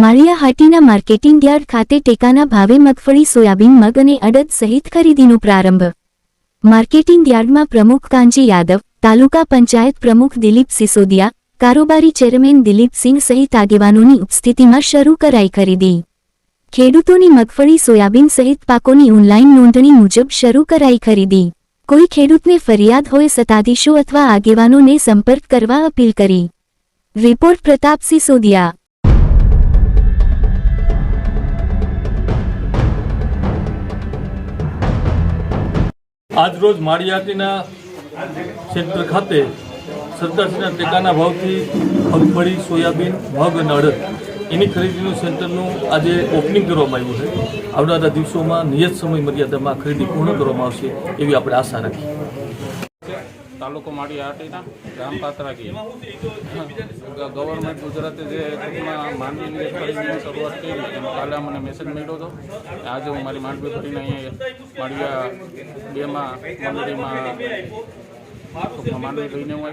Maliya Hatina marketing yard ખાતે ટેકાના ભાવે મગફળી, સોયાબીન, મગ અને અડદ સહિત ખરીદીનો પ્રારંભ. માર્કેટિંગ યાર્ડમાં પ્રમુખ કાંજી યાદવ, તાલુકા પંચાયત પ્રમુખ દિલીપ સિસોદિયા, કારોબારી ચેરમેન દિલીપસિંહ સહિત આગેવાનોની ઉપસ્થિતિમાં શરૂ કરાઈ ખરીદી. ખેડૂતોની મગફળી, સોયાબીન સહિત પાકોની ઓનલાઈન નોંધણી મુજબ શરૂ કરાઈ ખરીદી. કોઈ ખેડૂતને ફરિયાદ હોય સત્તાધીશો અથવા આગેવાનોને સંપર્ક કરવા અપીલ કરી. રિપોર્ટ પ્રતાપ સિસોદિયા. આજરોજ માળિયાટીના સેન્ટર ખાતે સરદારશ્રીના ટેકાના ભાવથી મગફળી સોયાબીન, મગ અને અડદ એની ખરીદીનું સેન્ટરનું આજે ઓપનિંગ કરવામાં આવ્યું છે. આવનારા દિવસોમાં નિયત સમય મર્યાદામાં ખરીદી પૂર્ણ કરવામાં આવશે એવી આપણે આશા રાખીએ. તાલુકો માડી આટીના, ગામ પાત્રાગી ગવર્મેન્ટ ગુજરાતે જે ટૂંકમાં માંડવીની ખરીદીની શરૂઆત કરી, એમાં કાલે મને મેસેજ મળ્યો હતો આજે હું મારી માંડવી ભરીને અહીંયા માળિયા બેમાં મંડળીમાં માંડવી લઈને હું